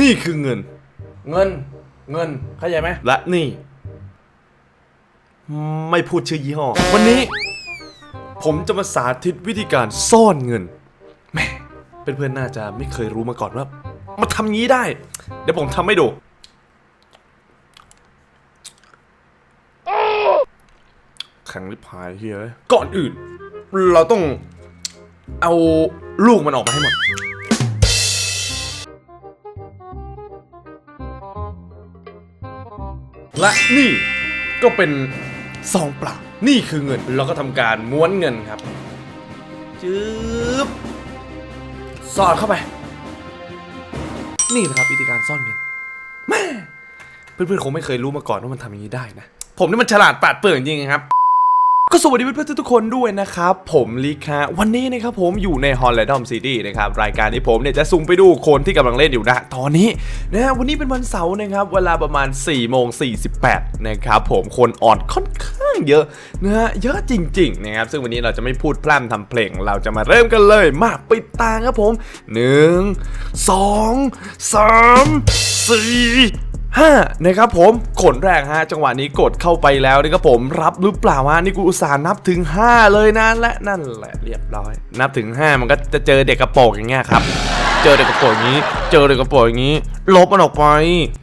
นี่คือเงิน เงิน เงิน เข้าใจไหม และนี่ ไม่พูดชื่อยี่ห้อ วันนี้ ผมจะมาสาธิตวิธีการซ่อนเงินแหม่เพื่อนๆน่าจะไม่เคยรู้มาก่อนว่ามาทำงี้ได้ เดี๋ยวผมทำให้ดู แข็งริบหายเฮียเอ้ยก่อนอื่น เราต้องเอาลูกมันออกมาให้หมด และนี่ก็เป็นซองเปล่า นี่คือเงิน เราก็ทำการม้วนเงินครับ จืบสอดเข้าไป นี่นะครับวิธีการซ่อนเงินแม่เพื่อนๆคงไม่เคยรู้มาก่อนว่ามันทำอย่างนี้ได้นะ ผมนี่มันฉลาดปาดเปรื่องจริงครับ ก็สวัสดีเพื่อนๆทุกคนด้วยนะครับ ผมลิคฮะวันนี้นะครับผมอยู่ในฮอลแลนด์ดอมซิตี้นะครับ รายการที่ผมเนี่ยจะสุ่มไปดูคนที่กำลังเล่นอยู่นะ ตอนนี้นะฮะวันนี้เป็นวันเสาร์นะครับ เวลาประมาณ4โมง48นะครับผมคนออดค่อนข้างเยอะนะฮะเยอะจริงๆนะครับซึ่งวันนี้เราจะไม่พูดพร่ำทำเพลง เราจะมาเริ่มกันเลยมาปิดตาครับผม 1 2 3 4 ห้านะครับผมกดแรกฮะจังหวะนี้กดเข้าไปแล้วนะครับผมรับหรือเปล่าฮะนี่กูอุตส่าห์นับถึง 5 เลยนะและนั่นแหละเรียบร้อย นับถึง 5 มันก็จะเจอเด็กกระโปรงอย่างเงี้ยครับเจอเด็กกระโปรงอย่างนี้ เจอเด็กกระโปรงอย่างนี้ ลบมันออกไป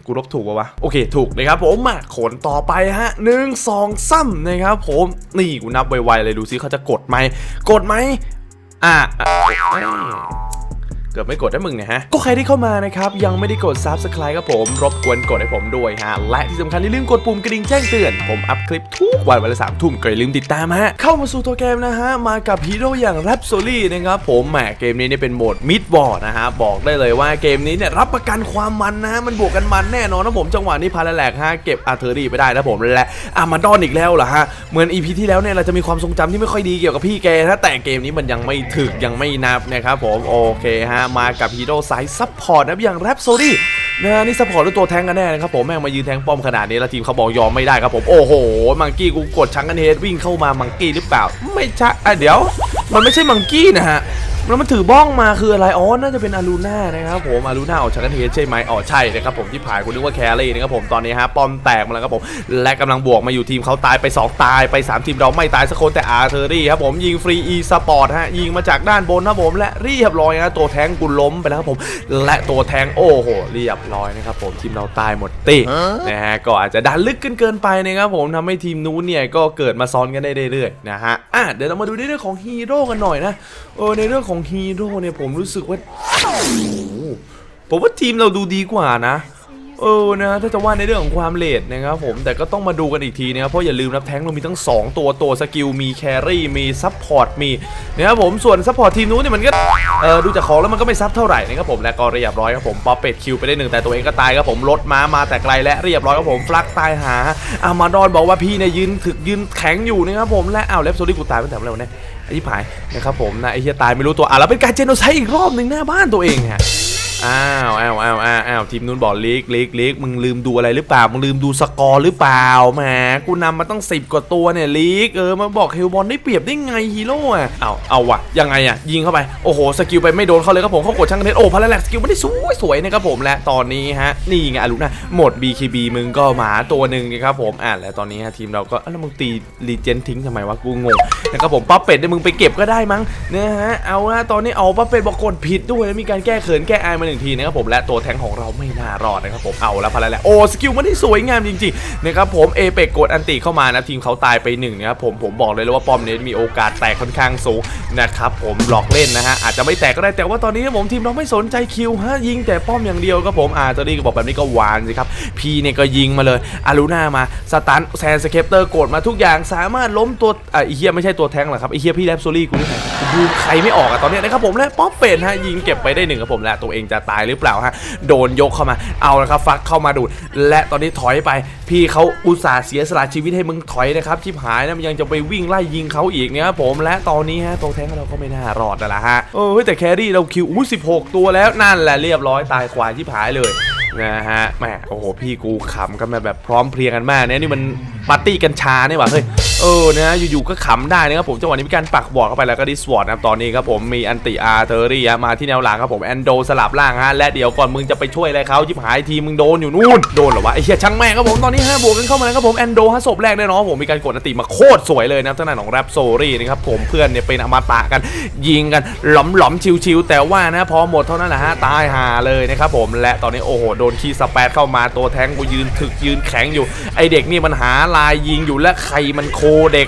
กูลบถูกปะวะโอเคถูกนะครับผมมาขนต่อไปฮะหนึ่งสองซ้ำนะครับผมนี่กูนับไวๆเลยดูซิเขาจะกดไหมกดไหมอะ กือบไม่กดให้มึงเนี่ยฮะ ก็ใครที่เข้ามานะครับ ยังไม่ได้กด Subscribe ครับผม รบกวนกดให้ผมด้วยฮะ และที่สำคัญอย่าลืมกดปุ่มกระดิ่งแจ้งเตือน ผมอัพคลิปทุกวันวันละสามทุ่มก็อย่าลืมติดตามฮะ เข้ามาสู่ตัวเกมนะฮะ มากับฮีโร่อย่าง r a p s o d y นะครับผม แหมเกมนี้เนี่ยเป็นโหมด Mid War นะฮะ บอกได้เลยว่าเกมนี้เนี่ยรับประกันความมันนะฮะ มันบวกกันมันแน่นอนนะผม จังหวะนี้พาราแลกฮะ เก็บอาร์เทอรี่ไปได้นะผม และอามาดอนอีกแล้วเหรอฮะ เหมือน EP ที่แล้วเนี่ยเราจะมีความทรงจำที่ไม่ค่อยดีเกี่ยวกับพี่แกนะแต่เกมนี้มันยังไม่ถึกยังไม่นับนะครับผม โอเคฮะมากับฮีโร่สายซัพพอร์ตนะอย่างแรปโซดี้นะฮะนี่ซัพพอร์ตด้วยตัวแทงกันแน่นะครับผมแม่งมายืนแทงป้อมขนาดนี้แล้วทีมเขาบอกยอมไม่ได้ครับผมโอ้โหมังกี้กูกดชังกันเฮดวิ่งเข้ามามังกี้หรือเปล่า ไม่ใช่อะเดี๋ยว มันไม่ใช่มังกี้นะฮะ แล้วมันถือบ้องมาคืออะไร อ๋อ น่าจะเป็นอารูน่านะครับผม อารูน่าออกจากกันเฮดใช่ไหมอ๋อใช่นะครับผมที่ผ่านคุณนึกว่าแครี่นะครับผมตอนนี้ฮะป้อมแตกมาแล้วครับผม และกำลังบวกมาอยู่ทีมเขาตายไป 2 ตายไป 3 ทีมเราไม่ตายสักคนแต่อาร์เทอรี่ครับผมยิงฟรีอีสปอร์ตฮะยิงมาจากด้านบนครับผมและเรียบร้อยนะตัวแทงกูล้มไปแล้วครับผม และตัวแทงโอ้โหเรียบร้อยนะครับผมทีมเราตายหมดตีนะฮะก็อาจจะดันลึกเกินเกินไปนะครับผมทำให้ทีมนู้นเนี่ยก็เกิดมาซ้อนกันได้เรื่อยๆนะฮะอะเดี๋ยวเรามาดูในเรื่องของฮีโร่กันหน่อยนะเออในเรื่องของฮีโร่เนี่ยผมรู้สึกว่าผมว่าทีมเราดูดีกว่านะ เออนะถ้าจะว่าในเรื่องของความเลทนะครับผมแต่ก็ต้องมาดูกันอีกทีนะครับเพราะอย่าลืมนะแท้งเรามีทั้ง 2 ตัวตัวสกิลมีแครี่มีซัพพอร์ตมีนะครับผมส่วนซัพพอร์ตทีมนู้นเนี่ยมันก็เออดูจากของแล้วมันก็ไม่ซับเท่าไหร่นะครับผมและก็เรียบร้อยครับผมป๊อปเป็ดคิวไปได้หนึ่งแต่ตัวเองก็ตายครับผมรถม้ามาแต่ไกลและเรียบร้อยครับผมฟลักตายหาอามาดอนบอกว่าพี่เนี่ยยืนถึกยืนแข็งอยู่นะครับผมและอ้าวเล็บโซลี่กูตายไปแต่เมื่อไหร่วเนี่ย ไอ้ที่ผายนะครับผมนะไอ้เฮียตายไม่รู้ตัวอะแล้วเป็นการเจโนไซด์อีกรอบหนึ่งหน้าบ้านตัวเองฮะ อ้าวอ้าวอ้าวอ้าวอ้าวทีมนู้นบอกลีกลีกลีกมึงลืมดูอะไรหรือเปล่า มึงลืมดูสกอร์หรือเปล่าแหมกูนำมาตั้งสิบกว่าตัวเนี่ยลีกเออมาบอกเฮลบอลได้เปรียบได้ไงฮีโร่อะเอาเอาวะยังไงอะยิงเข้าไปโอ้โหสกิลไปไม่โดนเขาเลยครับผมเขากดช่างเทสโอ้พาราแลกสกิลไม่ได้สวยสวยนะครับผมและตอนนี้ฮะนี่ไงอารุนะหมด BKB มึงก็หมาตัวหนึ่งนะครับผมอะและตอนนี้ฮะทีมเราก็แล้วมึงตีรีเจนทิ้งทำไมวะกูงงนะครับผมป้าเป็ดเนี่ยมึงไปเก็บก็ได้มั้งนะฮะเอาละตอนนี้เอาป้าเป็ดบอกกดผิดด้วยแล้วมีการแก้เขินแก้อายมาหนึ่งทีนะครับผมและตัวแทงของเราไม่น่ารอดนะครับผมเอาแล้วพาราแลกโอ้สกิลมันได้สวยงามจริงๆนะครับผมเอเปกกดอันติเข้ามานะทีมเขาตายไปหนึ่งนะครับผมผมบอกเลยเลยว่าป้อมเนสมีโอกาสแตกค่อนข้างสูงนะครับผมหลอกเล่นนะฮะอาจจะไม่แตกก็ได้แต่ว่าตอนนี้ผมทีมเราไม่สนใจคิวฮะยิงแต่ป้อมอย่างเดียวครับผมอาร์ตอรี่ก็บอกแบบนี้ก็หวานสิครับพีเนี่ยก็ยิงมาเลยอารูน่ามาสตันแซนสเคปเตอร์กดมาทุกอย่างสามารถล้มตัวไอเฮียไม่ใช่ตัวแทงหรอกครับไอเฮียพี่แรปโซลี่กูนี่ไงดูใครไม่ออกอะตอนนี้นะครับผมและป๊อปเป็ดฮะยิงเก็บไปได้หนึ่งครับผมและตัวเองจะตายหรือเปล่าฮะโดนยกเข้ามาเอาละครับฟักเข้ามาดูด และตอนนี้ถอยไป พี่เขาอุตส่าห์เสียสละชีวิตให้มึงถอยนะครับชิบหายนะมันยังจะไปวิ่งไล่ยิงเขาอีกเนี่ยครับผมและตอนนี้ฮะตัวแทงเราก็ไม่น่ารอดแล้วล่ะฮะเออเฮ้ยแต่แครี่เราคิวอุ้สิตัวแล้วนั่นแหละเรียบร้อยตายควายชิบหายเลยนะฮะแหมโอ้โหพี่กูขำกันมาแบบพร้อมเพรียงกันมากเนี่ยนี่มัน ปาร์ตี้กัญชาเนี่ยว่ะเฮ้ยเออนะอยู่ๆก็ขำได้นะครับผมจังหวะนี้มีการปักบอดเข้าไปแล้วก็ดิสวอร์ดนะครับตอนนี้ครับผมมีอันติอาร์เทอรี่มาที่แนวหลังครับผมแอนโดสลับล่างฮะและเดี๋ยวก่อนมึงจะไปช่วยอะไรเขายิบหายทีมึงโดนอยู่นู่นโดนเหรอวะไอ้เหี้ยช่างแม่งครับผมตอนนี้ฮะบวกกันเข้ามาแล้วครับผมแอนโดฮะศพแรกแน่นอนผมมีการกดอันติมาโคตรสวยเลยนะครับทางด้านของแรปโซรี่นะครับผมเพื่อนเนี่ยเป็นอมตะกัน ยิงกันหลอมหลอมๆชิวๆแต่ว่านะพอหมดเท่านั้นแหละฮะตายหาเลยนะครับผมและตอนนี้โอ้โหโดนคีสเปซเข้ามาตัวแทงกูยืนถึกยืนแข็งอยู่ไอเด็กนี่มันหาลายยิงอยู่และใครมันโคเด็ก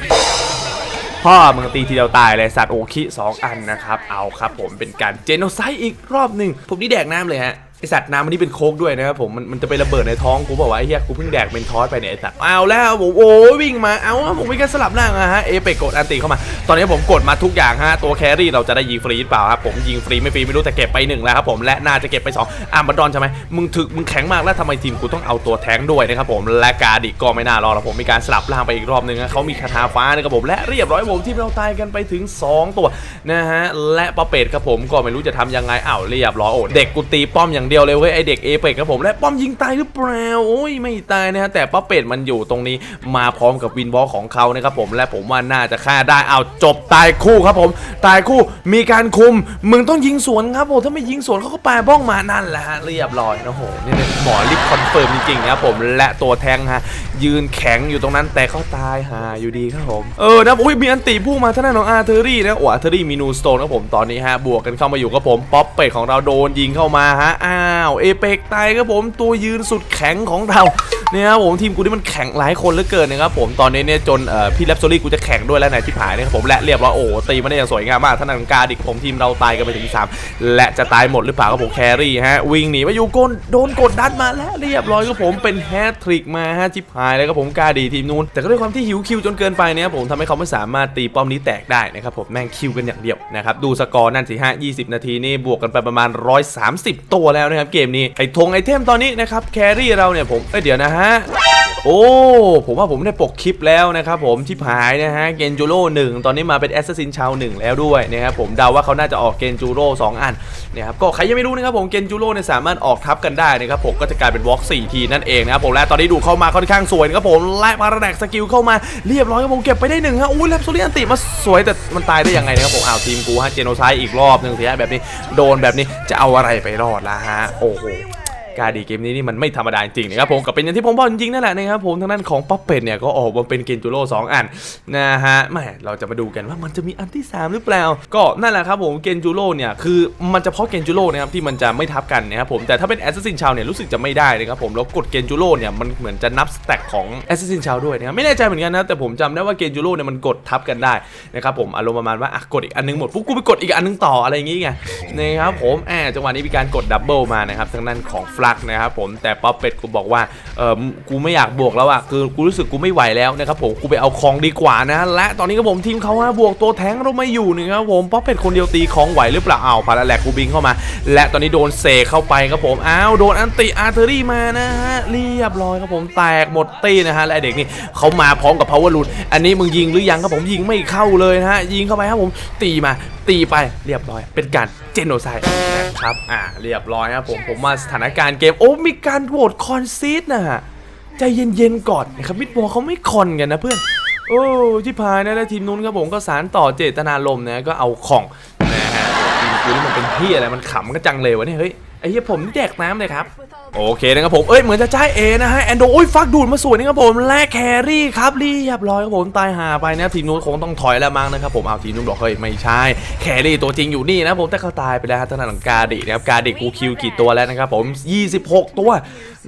พ่อมึงตีทีเดียวตายเลยสัตว์โอคิสองอันนะครับ เอาครับผมเป็นการเจโนไซด์อีกรอบหนึ่งผมนี่แดกน้ำเลยฮะ ไอสัตว์น้ำมันนี่เป็นโคกด้วยนะครับผมมันมันจะไประเบิดในท้องกูบอกว่าไอ้เหี้ยกูเพิ่งแดกเป็นทอสไปเนี่ยไอสัตว์เอาแล้วผมโอ้ยวิ่งมาเอาผมมีการสลับร่างอะฮะเอเปกกดอันติเข้ามา ตอนนี้ผมกดมาทุกอย่างฮะตัวแครี่เราจะได้ยิงฟรีหรือเปล่าครับผมยิงฟรีไม่ฟรีไม่รู้แต่เก็บไปหนึ่งแล้วครับผมและน่าจะเก็บไปสองอะบัดดอนใช่ไหมมึงถึกมึงแข็งมากแล้วทำไมทีมกูต้องเอาตัวแทงด้วยนะครับผมและกาดิก็ไม่น่ารอแล้วผมมีการสลับร่างไปอีกรอบหนึงนะเขามีคาถาฟ้านะครับผมและเรียบร้อยผมทีมเราตายกันไปถึง 2 ตัวนะฮะและปอเป็ดครับผมก็ไม่รู้จะทำยังไงอ้าวเรียบร้อยโอ้เด็กกูตีป้อมอย่างเดียวเลยเว้ยไอเด็กเอเปกครับผมและป้อมยิงตายหรือเปล่าโอ้ยไม่ตายนะฮะแต่ป้อเป็ดมันอยู่ตรงนี้มาพร้อมกับวินบอลของเขานะครับผมและผมว่าน่าจะฆ่าได้เอาจบตายคู่ครับผม ตายคู่มีการคุม มึงต้องยิงสวนครับผมถ้าไม่ยิงสวนเขาก็ปาบ้องมานั่นแหละฮะเรียบร้อยโอ้โหนี่เหมอลิฟคอนเฟิร์มจริงๆนะครับผมและตัวแทงฮะยืนแข็งอยู่ตรงนั้นแต่เขาตายหาอยู่ดีครับผมเออนะอุ้ยมีอันติพุ่งมาท่างด้องอาร์เทอรี่นะโอ้อาร์เทอรี่มีนูสโตนครับผมตอนนี้ฮะบวกกันเข้ามาอยู่ครับผมป๊อปเป็ดของเราโดนยิงเข้ามาฮะอ้าวเอเปกตายครับผมตัวยืนสุดแข็งของเรา เนี่ยครับผมทีมกูนี่มันแข็งหลายคนเหลือเกินนะครับผมตอนนี้เนี่ยจนพี่แรปโซลี่กูจะแข่งด้วยแล้วไหนที่ผายนี่ยครับผมและเรียบร้อยโอ้ตีมาได้อย่างสวยงามมากท่านนังกาดิกผมทีมเราตายกันไปถึง3และจะตายหมดหรือเปล่าครับผมแครี่ฮะวิ่งหนีมาอยู่ก้นโดนกดดันมาและเรียบร้อยครับผมเป็นแฮตทริกมาฮะจิบหายเลยครับผมกาดีทีมนู้นแต่ก็ด้วยความที่หิวคิวจนเกินไปเนี่ยครับผมทำให้เขาไม่สามารถตีป้อมนี้แตกได้นะครับผมแม่งคิวกันอย่างเดียวนะครับดูสกอร์นั่นสิฮะ20 นาทีนี่บวกกันไปประมาณ 130 ตัวแล้วนะครับเกมนี้ไอ้ธงไอเทมตอนนี้นะครับแครี่เราเนี่ยผมเอ้ยเดี๋ยวนะฮะโอ้ ผมว่าผมได้ปกคลิปแล้วนะครับผมที่หายนะฮะ เกนจูโร่หนึ่งตอนนี้มาเป็นแอสซัสซินชาวหนึ่งแล้วด้วยนะครับผมเดาว่าเขาน่าจะออกเกนจูโร่สองอันนะครับก็ใครยังไม่รู้นะครับผมเกนจูโร่เนี่ยสามารถออกทับกันได้นะครับผมก็จะกลายเป็นวอล์กสี่ทีนั่นเองนะครับผมและตอนนี้ดูเข้ามาค่อนข้างสวยนะครับผมและพาราแดกสกิลเข้ามาเรียบร้อยครับผมเก็บไปได้หนึ่งฮะอุ้ยแลปโซเลียนติมาสวยแต่มันตายได้ยังไงนะครับผมอ้าวทีมกูฮะเจโนไซด์อีกรอบหนึ่งสิฮะแบบนี้โดนแบบนี้จะเอาอะไรไปรอดล่ะฮะโอ้โห การดีเกมนี้นี่มันไม่ธรรมดาจริงๆนะครับผมกับเป็นอย่างที่ผมบอกจริงๆนั่นแหละนะครับผมทางด้านของป๊อปเป็ดเนี่ยก็ออกมาเป็นเกนจูโร่สองอันนะฮะแหม่เราจะมาดูกันว่ามันจะมีอันที่ 3 หรือเปล่า ก็นั่นแหละครับผมเกนจูโร่เนี่ยคือมันจะเพาะเกนจูโร่นะครับที่มันจะไม่ทับกันนะครับผมแต่ถ้าเป็นแอสซัสซินชาวเนี่ยรู้สึกจะไม่ได้นะครับผมแล้วกดเกนจูโร่เนี่ยมันเหมือนจะนับสแต็กของแอสซัสซินชาวด้วยนะครับไม่แน่ใจเหมือนกันนะแต่ผมจำได้ว่าเกนจูโร่เนี่ยมันกดทับกันได้นะครับผมอารมณ์ประมาณว่าอะกดอีกอันนึงหมดปุ๊บกูไปกดอีกอันนึงต่ออะไรอย่างงี้ไงนะครับผมแอบจังหวะนี้มีการกดดับเบิลมานะครับทางด้านของฟลักนะครับผมแต่ป๊อปเป็ดกูบอกว่าเออกูไม่อยากบวกแล้วอะคือกูรู้สึกกูไม่ไหวแล้วนะครับผมกูไปเอาของดีกว่านะและตอนนี้ก็ผมทีมเขาฮะบวกตัวแทงเราไม่อยู่นะครับผมป๊อปเป็ดคนเดียวตีของไหวหรือเปล่าอ้าวพาราแลกกูบิงเข้ามา และตอนนี้โดนเซเข้าไปครับผมอ้าวโดนอันติอาร์เทอรี่มานะฮะเรียบร้อยครับผมแตกหมดตีนะฮะและเด็กนี่เขามาพร้อมกับ power ลูนอันนี้มึงยิงหรือยังครับผมยิงไม่เข้าเลยนะฮะยิงเข้าไปครับผมตีมาตีไปเรียบร้อย เป็นการเจโนไซด์นะครับ อ่า เรียบร้อยครับผม ผมมาสถานการณ์เกม โอ้ มีการโหวตคอนซีดนะฮะ ใจเย็นๆก่อนนะครับมิดบอลเขาไม่คอนกันนะเพื่อน โอ้ที่พายนะแล้วทีมนู้นครับผมก็สารต่อเจตนารมณ์นะ ก็เอาของนะฮะทีมกูนี่มันเป็นเฮียอะไร มันขำก็จังเลยวะเนี่ย เฮ้ย ไอ้เฮียผมนี่แดกน้ำเลยครับ โอเคนะครับผม เอ้ยเหมือนจะใช่เอนะฮะแอนโดโอ้ยฟักดูดมาสวยนี่ครับผมและแครี่ครับเรียบร้อยครับผมตายหาไปนะทีมนู้นคงต้องถอยแล้วมั้งนะครับผมเอาทีมนู้นบอกเฮ้ยไม่ใช่ แครี่ตัวจริงอยู่นี่นะผมแต่เขาตายไปแล้วฮะทางด้านของกาดินะครับกาดิกูคิวกี่ตัวแล้วนะครับผม 26 ตัว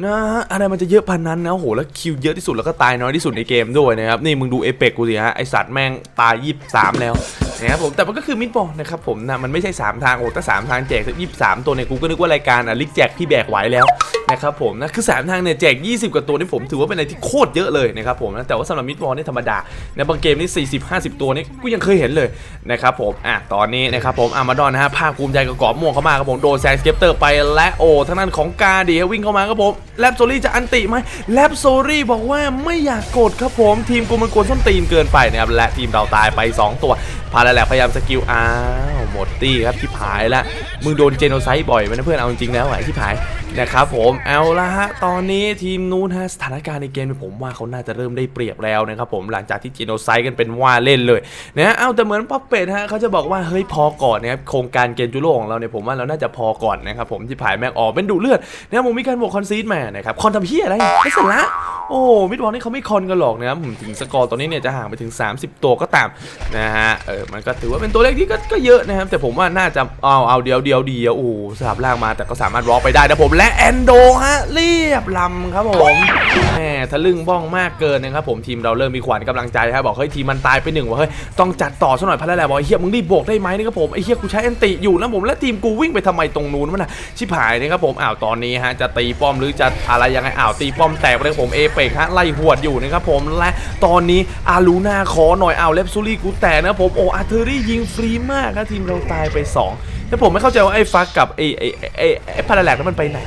นะอะไรมันจะเยอะพันนั้นนะโอ้โหแล้วคิวเยอะที่สุดแล้วก็ตายน้อยที่สุดในเกมด้วยนะครับนี่มึงดูเอเปกกูสิฮะไอสัตว์แม่งตาย 23 แล้ว นะครับผมแต่มันก็คือมิดบอลนะครับผมนะมันไม่ใช่ 3 ทางโอ้ถ้า3ทางแจกสัก23ตัวเนี่ยกูก็นึกว่ารายการอะลิกแจกพี่แบกไหวแล้วนะครับผมนะคือ3ทางเนี่ยแจก 20 กว่าตัวนี่ผมถือว่าเป็นอะไรที่โคตรเยอะเลยนะครับผมนะแต่ว่าสำหรับมิดบอลนี่ธรรมดาในบางเกมนี่ 40 50 ตัวนี่กูยังเคยเห็นเลยนะครับผมอะตอนนี้นะครับผมอามาดอนนะฮะภาคภูมิใจกับกรอบม่วงเข้ามาครับผมโดนแซงสเก็ปเตอร์ไปและโอ้ทางด้านของกาเดียวิ่งเข้ามาครับผมแลบโซลี่จะอันติไหมแลบโซลี่บอกว่าไม่อยากกดครับผมทีมกูมันกวนส้นตีนเกินไปนะครับและทีมเราตายไป 2 ตัวพาราแลกพยายามสกิลอ้าว หมดตี้ครับที่ผายละมึงโดนเจโนไซด์บ่อยไหมนะเพื่อนเอาจริงๆแล้วอะที่ผายนะครับผมเอาละฮะตอนนี้ทีมนู้นฮะสถานการณ์ในเกมผมว่าเขาน่าจะเริ่มได้เปรียบแล้วนะครับผมหลังจากที่เจโนไซด์กันเป็นว่าเล่นเลยนะเอาแต่เหมือนป๊อปเป็ดฮะเขาจะบอกว่าเฮ้ยพอก่อนนะครับโครงการเกมจูโร่ของเราเนี่ยผมว่าเราน่าจะพอก่อนนะครับผมที่ผายแม็กออกเป็นดูดเลือดนะผมมีการบวกคอนซีดมานะครับคอนทำเพี้ยอะไรไม่เสร็จละโอ้มิดวอลนี่เขาไม่คอนกันหรอกนะครับผมถึงสกอร์ตอนนี้เนี่ยจะห่างไปถึง 30 ตัวก็ตามนะฮะเออมันก็ถือว่าเป็นตัวเลขที่ก็กเยอะนะครับแต่ผมว่าน่าจะเอาเอาเดียวเดียวเดียวโอ้สลับล่างมาแต่ก็สามารถร็อกไปได้นะผมและแอนโดฮะเรียบลำครับผมแหมทะลึ่งบ้องมากเกินนะครับผมทีมเราเริ่มมีขวัญกำลังใจครับบอกเฮ้ยทีมมันตายไปหนึ่งว่ะเฮ้ยต้องจัดต่อซะหน่อยพันแล้วแหละบอกเฮียมึงรีบโบกได้ไหมนี่ครับผมไอ้เฮียกูใช้แอนติอยู่นะผมและทีมกูวิ่งไปทำไมตรงนู้นวะน่ะชิบหายนะครับผมอ้าวตอนนี้ฮะจะตีป้อมหรือจะอะไรยังไงอ้าวตีป้อมแตกไปเลยผมเอเปกฮะไล่หวดอยู่นะครับผมและตอนนี้อารูนาขอหน่อยอ้าวเลปซูรี่กูแตกนะผมโอ้อาเทอรี่ยิงฟรีมากครับทีมเราราตายไปสองแต่ผมไม่เข้าใจว่าไอ้ฟักกับไอ้ไอ้ไอ้ไอ้พาราแลกนั้นมันไปไหน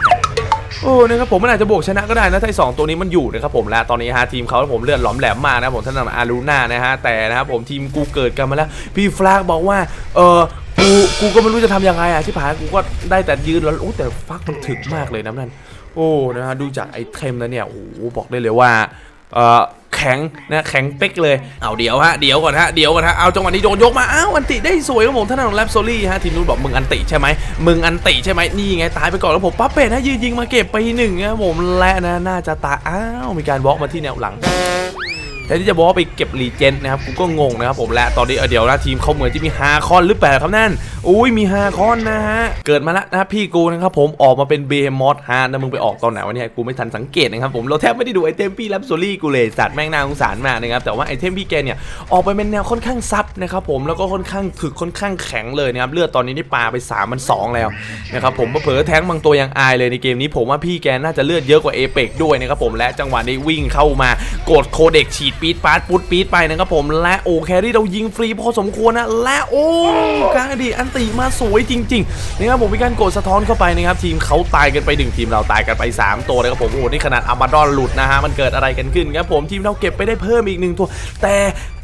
โอ้นะครับผมมันอาจจะบวกชนะก็ได้นะถ้าไอ้สองตัวนี้มันอยู่นะครับผมและตอนนี้ฮะทีมเขาผมเลือดหลอมแหลมมากนะผมท่านนำอารูน่านะฮะแต่นะครับผมทีมกูเกิดกันมาแล้ว พี่ฟลากบอกว่าเออกูกูก็ไม่รู้จะทำยังไงอะที่ผ่านกูก็ได้แต่ยืนแล้วโอ้แต่ฟักมันถึกมากเลยนะนั่นโอ้นะฮะดูจากไอเทมแล้วเนี่ยโอ้บอกได้เลยว่า เออแข็งนะแข็งเป๊กเลย เอาเดี๋ยวฮะเดี๋ยวก่อนฮะเดี๋ยวก่อนฮะเอาจังหวะนี้โดนยกมาอ้าวอันติได้สวยครับผมท่านนของแรปโซลี่ฮะทีมนู้นบอกมึงอันติใช่ไหมมึงอันติใช่ไหมนี่ไงตายไปก่อนแล้วผมปั๊บเป็ดนะยืนยิงมาเก็บไปหนึ่งครับผมและนะน่าจะตายอ้าวมีการบล็อกมาที่แนวหลัง แทนที่จะบอกว่าไปเก็บรีเจนนะครับกูก็งงนะครับผมและตอนนี้เออเดี๋ยวนะทีมเขาเหมือนจะมีฮาคอนหรือเปล่าครับนั่นอุ้ยมีฮาคอนนะฮะเกิดมาแล้วนะพี่กูนะครับผมออกมาเป็นเบมอสฮานะมึงไปออกตอนไหนวะเนี่ยกูไม่ทันสังเกตนะครับผมเราแทบไม่ได้ดูไอเทมพี่แลปโซลี่กูเลยสัตว์แม่งน่าสงสารมากนะครับแต่ว่าไอเทมพี่แกเนี่ยออกไปเป็นแนวค่อนข้างซับนะครับผมแล้วก็ค่อนข้างถึกค่อนข้างแข็งเลยนะครับเลือดตอนนี้นี่ปาไป3มัน2แล้วนะครับผมเผลอแท้งบางตัวยังอายเลยในเกมนี้ผมว่าพี่แกน่าจะเลือดเยอะกว่าเอเปกด้วยนะครับผมและจังหวะนี้วิ่งเข้ามากดโคเด็กฉีดปีดปาดปุดปีดไปนะครับผม และโอแครี่เรายิงฟรีพอสมควรนะ และโอ้การดีอันตีมาสวยจริงๆนะครับผมมีการกดสะท้อนเข้าไปนะครับทีมเขาตายกันไปหนึ่งทีมเราตายกันไป 3 ตัวนะครับผมโอ้โหนี่ขนาดอามาดอนหลุดนะฮะมันเกิดอะไรกันขึ้นครับผมทีมเราเก็บไปได้เพิ่มอีกหนึ่งตัว แต่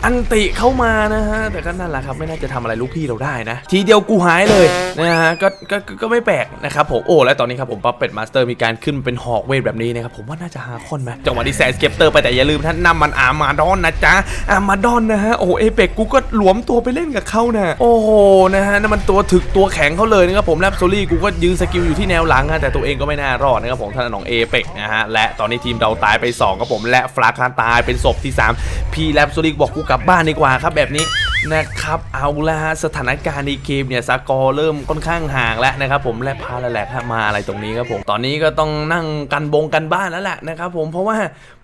อันติเข้ามานะฮะ แต่ก็นั่นแหละครับไม่น่าจะทำอะไรลูกพี่เราได้นะ ทีเดียวกูหายเลยนะฮะก็ก็ก็ก็ไม่แปลกนะครับผมโอ้และตอนนี้ครับผมปั๊บเป็ดมาสเตอร์มีการขึ้นเป็นหอกเวทแบบนี้นะครับผมว่าน่าจะหาคนไหมจังหวะที่แซนสเก็ปเตอร์ไปแต่อย่าลืมท่านนำมันอามาดอนนะจ๊ะอามาดอนนะฮะโอ้เอเปกกูก็หลวมตัวไปเล่นกับเขานะโอ้โหนะฮะนั่นมันตัวถึกตัวแข็งเขาเลยนะครับผมแลบโซลี่กูก็ยืนสกิลอยู่ที่แนวหลังฮะแต่ตัวเองก็ไม่น่ารอดนะครับผมท่านน้องเอเปกนะฮะและตอนนี้ทีมเราตายไป2ครับผมและฟลาคาตายเป็นศพที่ 3 พี่แลบโซลี่บอกกูกลับบ้านดีกว่าครับแบบนี้นะครับเอาละฮะสถานการณ์ในเกมเนี่ยสกอร์เริ่มค่อนข้างห่างแล้วนะครับผมและพาละแหลกมาอะไรตรงนี้ครับผมตอนนี้ก็ต้องนั่งกันบงกันบ้านแล้วแหละนะครับผมเพราะว่า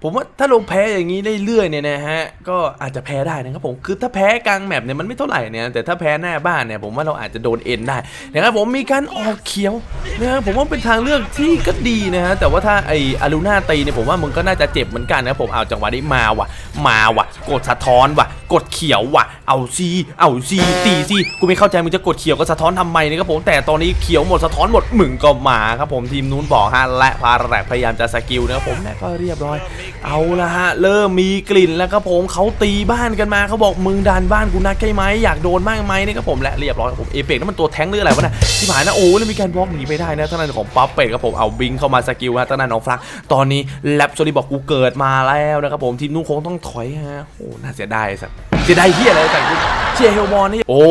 ผมว่าถ้าเราแพ้อย่างนี้เรื่อยๆเนี่ยนะฮะก็อาจจะแพ้ได้นะครับผมคือถ้าแพ้กลางแมปเนี่ยมันไม่เท่าไหร่เนี่ยแต่ถ้าแพ้หน้าบ้านเนี่ยผมว่าเราอาจจะโดนเอ็นได้นะครับผมมีการออกเขียวนะครับผมว่าเป็นทางเลือกที่ก็ดีนะฮะแต่ว่าถ้าไออารูน่าตีเนี่ยผมว่ามึงก็น่าจะเจ็บเหมือนกันนะผมเอาจังหวะนี้มาว่ะ มาว่ะ กดสะท้อนว่ะ กดเขียวว่ะ เอาซีเอาซีตีซีกูไม่เข้าใจมึงจะกดเขียวก็สะท้อนทำไมนะครับผมแต่ตอนนี้เขียวหมดสะท้อนหมดมึงก็มาครับผมทีมนู้นบอกฮะและพาแรกพยายามจะสกิลนะครับผมและก็เรียบร้อยเอาละฮะเริ่มมีกลิ่นแล้วครับผมเขาตีบ้านกันมาเขาบอกมึงดันบ้านกูนักใช่ไหมอยากโดนบ้างไหมนี่ครับผมและเรียบร้อยครับผมเอเปกนั่นมันตัวแท้งหรืออะไรวะนะที่ผ่านนะโอ้แล้วมีการบล็อกหนีไปได้นะท่านนั้นของป๊อปเป็ดครับผมเอาบิงเข้ามาสกิลฮะท่านนั้นของฟลักตอนนี้แลบโซลีบอกกูเกิดมาแล้วนะครับผมทีมนู้นคงต้องถอยฮะโอ้น่าเสียดายสัตว์ เสียดายเฮียอะไรใส่กูเชียร์เฮลมอนนี่โอ้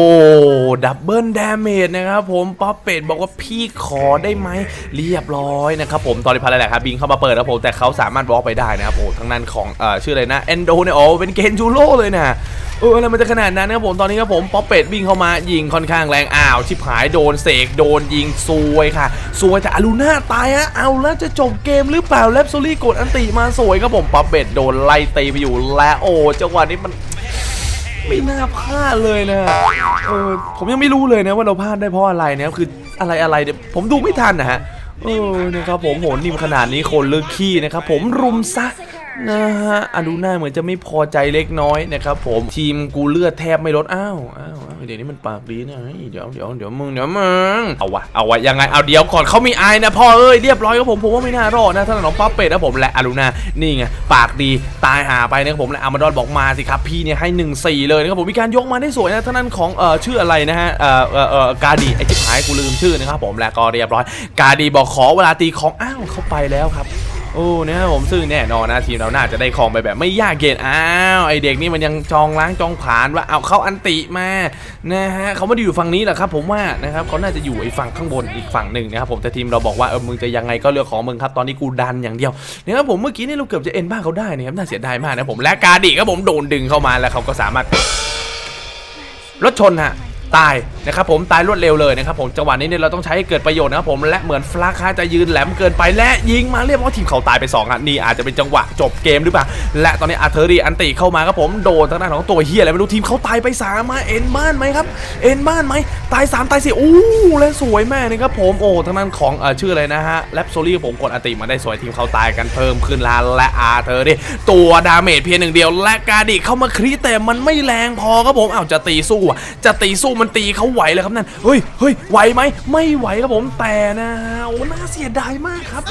ดับเบิลดาเมจนะครับผมป๊อปเป็ดบอกว่าพี่ขอได้ไหมเรียบร้อยนะครับผมตอนนี้พารแหละครับบิงเข้ามาเปิดครับผมแต่เขาสามารถบล็อกไปได้นะครับโอ้ทั้งนั้นของเอ่อชื่ออะไรนะเอนโดเนี่ยโอ้เป็นเกนจูโร่เลยนะเอออะไรมันจะขนาดนั้นนะครับผมตอนนี้ครับผมป๊อปเป็ดวิ่งเข้ามายิงค่อนข้างแรงอ้าวชิบหายโดนเสกโดนยิงซวยค่ะซวยแต่อารูน่าตายฮะเอาแล้วจะจบเกมหรือเปล่าแลบโซลี่กดอันติมาสวยครับผมป๊อปเป็ดโดนไล่ตีไปอยู่และโอ้จังหวะนี้มัน ไม่น่าพลาดเลยนะเออผมยังไม่รู้เลยนะว่าเราพลาดได้เพราะอะไรเนี่ยคืออะไรอะไรเนี่ยผมดูไม่ทันนะฮะเออนะครับผมโหนิมขนาดนี้คนเลือกขี้นะครับผมรุมซะ นะฮะอาดูน่าเหมือนจะไม่พอใจเล็กน้อยนะครับผมทีมกูเลือดแทบไม่ลดอ้าวอ้าวอ้าวเดี๋ยวนี้มันปากดีนะเฮ้ยเดี๋ยวเดี๋ยวเดี๋ยวมึงเดี๋ยวมึงเอาวะเอาวะยังไงเอาเดี๋ยวก่อนเขามีอายนะพ่อเอ้ยเรียบร้อยครับผมผมว่าไม่น่ารอดนะถ้าน้องป๊อปเป็ดนะผมและอาดูน่านี่ไงปากดีตายหาไปนะครับผมและอามาดอนบอกมาสิครับพี่เนี่ยให้1 4เลยนะครับผมมีการยกมาได้สวยนะท่านั้นของเอ่อชื่ออะไรนะฮะเอ่อเอ่อเอ่อกาดีไอ้ชิบหายกูลืมชื่อนะครับผมและก็เรียบร้อย กาดีบอกขอเวลาตีของอ้าวเขาไปแล้วครับ โอ้เนะครับผมซึ่งแน่นอนนะทีมเราน่าจะได้ของไปแบบไม่ยากเย็นอ้าวไอเด็กนี่มันยังจองล้างจองผานว่าเอาเข้าอันติมานะฮะเขาไม่ได้อยู่ฝั่งนี้แหละครับ ผมว่านะครับเขาน่าจะอยู่ไอฝั่งข้างบนอีกฝั่งหนึ่งนะครับผมแต่ทีมเราบอกว่าเออมึงจะยังไงก็เรื่องของมึงครับตอนนี้กูดันอย่างเดียวนะครับผมเมื่อกี้นี่เราเกือบจะเอ็นบ้านเขาได้นะครับน่าเสียดายมากนะผมและกาดิครับผมโดนดึงเข้ามาแล้วเขาก็สามารถรถชนฮะ ตายนะครับผมตายรวดเร็วเลยนะครับผมจังหวะนี้เนี่ยเราต้องใช้ให้เกิดประโยชน์นะครับผมและเหมือนฟลักฮะจะยืนแหลมเกินไปและยิงมาเรียบร้อยทีมเขาตายไป2อะนี่อาจจะเป็นจังหวะจบเกมหรือเปล่าและตอนนี้อาร์เทอรีอันติเข้ามาครับผมโดนทางด้านของตัวเฮียอะไรไม่รู้ทีมเขาตายไปสามมาเอ็นบ้านไหมครับเอ็นบ้านไหมตายสามตายสี่อู้และสวยแม่นะครับผมโอ้ทางด้านของเอ่อชื่ออะไรนะฮะแลปโซลี่ผมกดอันติมาได้สวยทีมเขาตายกันเพิ่มขึ้นแลาและอาร์เทอรีตัวดาเมจเพียงหนึ่งเดียว และกาดิเข้ามาครีแต่มันไม่แรงพอครับผมอ้าวจะตีสู้จะตีสู้มันตีเขาไหวเลยครับนั่นเฮ้ยเฮ้ยไหวไหมไม่ไหวครับผมแต่นะฮะโอ้น่าเสียดายมากครับ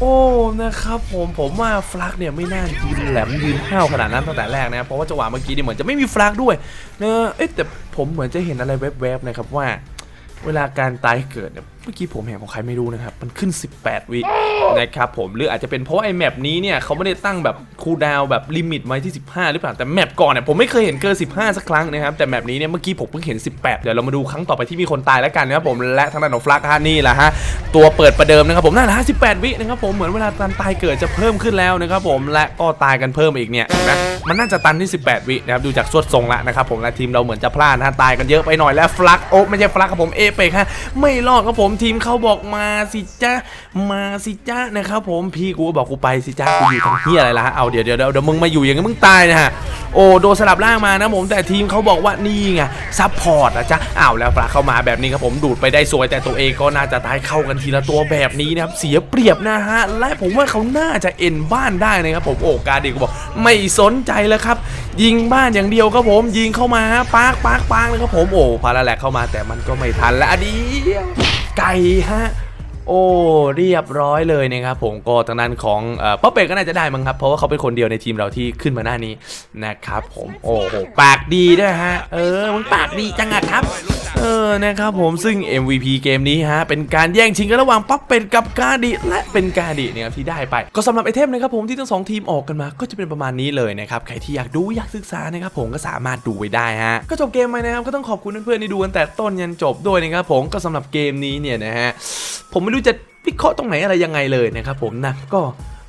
โอ้นะครับผมผมว่าฟลักเนี่ยไม่น่ายืนแหลมยืนห้าวขนาดนั้นตั้งแต่แรกนะเพราะว่าจังหวะเมื่อกี้เนี่ยเหมือนจะไม่มีฟลักด้วยเนะเอ๊ะแต่ผมเหมือนจะเห็นอะไรแวบๆนะครับว่า เวลาการตายเกิดเนี่ย มื่อกี้ผมเห็นของใครไม่รู้นะครับ มันขึ้น 18 วินะครับผมหรืออาจจะเป็นเพราะไอ้แมปนี้เนี่ยเขาไม่ได้ตั้งแบบคูลดาวน์แบบลิมิตไว้ที่ 15 หรือเปล่าแต่แมปก่อนเนี่ยผมไม่เคยเห็นเกิน 15 สักครั้งนะครับแต่แมปนี้เนี่ยเมื่อกี้ผมเพิ่งเห็น 18 เดี๋ยวเรามาดูครั้งต่อไปที่มีคนตายแล้วกันนะครับผมและทางด้านของฟลักฮะนี่แหละฮะตัวเปิดประเดิมนะครับผมนั่นแหละฮะ18 วินะครับผมเหมือนเวลาการตายเกิดจะเพิ่มขึ้นแล้วนะครับผมและก็ตายกันเพิ่มอีกเนี่ยนะมันน่าจะตันที่ 18 วินะครับดูจากสวดทรงละนะครับผมและทีมเราเหมือนจะพลาดนะตายกันเยอะไปหน่อยและฟลักโอ้ไม่ใช่ฟลักครับผมเอเปกฮะไม่รอดครับผมทีมเขาบอกมาสิจ้ามาสิจ้านะครับผมพี่กูก็บอกกูไปสิจ้ากูอยู่ทางเฮียอะไรล่ะฮะเอาเดี๋ยวเดี๋ยวเดี๋ยวมึงมาอยู่อย่างงี้มึงตายนะฮะโอ้โดนสลับล่างมานะผมแต่ทีมเขาบอกว่านี่ไงซัพพอร์ตนะจ๊ะอ้าวแล้วฟลักเข้ามาแบบนี้ครับผมดูดไปได้สวยแต่ตัวเองก็น่าจะตายเข้ากันทีละตัวแบบนี้นะครับเสียเปรียบนะฮะและผมว่าเขาน่าจะเอ็นบ้านได้นะครับผมโอ้กาดีก็บอกไม่สนใจแล้วครับ ยิงบ้านอย่างเดียวครับผมยิงเข้ามาฮะปากปากปากเลยครับผมโอ้พาราแลกเข้ามาแต่มันก็ไม่ทันและอดี ไก่ฮะโอ้เรียบร้อยเลยนะครับผมก็ทางด้านของอป้าเป็ดก็น่าจะได้มั้งครับ เพราะว่าเขาเป็นคนเดียวในทีมเราที่ขึ้นมาหน้านี้นะครับผมโอ้โหปากดีด้วยฮะ เออมึงปากดีจังอะครับ เออ นะครับผมซึ่ง MVP เกมนี้ฮะเป็นการแย่งชิงกันระหว่างป๊อปเป็ดกับกาดิและเป็นกาดิเนี่ยครับที่ได้ไป ก็สำหรับไอเทมนะครับผมที่ทั้งสองทีมออกกันมา ก็จะเป็นประมาณนี้เลยนะครับใครที่อยากดูอยากศึกษานะครับผมก็สามารถดูไว้ได้ฮะก็จบเกมไปนะครับก็ต้องขอบคุณเพื่อนๆที่ดูกันแต่ต้นยันจบด้วยนะครับผมก็สำหรับเกมนี้เนี่ยนะฮะผมไม่รู้จะวิเคราะห์ตรงไหนอะไรยังไงเลยนะครับผมนะก็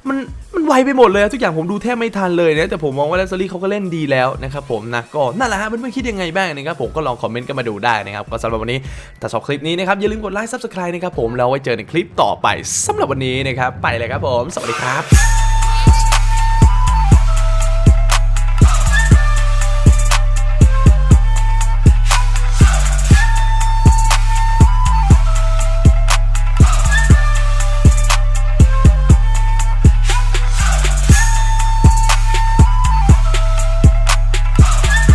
มันมันไวไปหมดเลยทุกอย่างผมดูแทบไม่ทันเลยนะแต่ผมมองว่าแลซอรี่เขาก็เล่นดีแล้วนะครับผมนะก็นั่นแหละฮะเพื่อนๆคิดยังไงบ้างนะครับผมก็ลองคอมเมนต์กันมาดูได้นะครับก็สำหรับวันนี้ถ้าชอบคลิปนี้นะครับอย่าลืมกดไลค์ซับสไครต์นะครับผมแล้วไว้เจอในคลิปต่อไปสำหรับวันนี้นะครับไปเลยครับผม สวัสดีครับ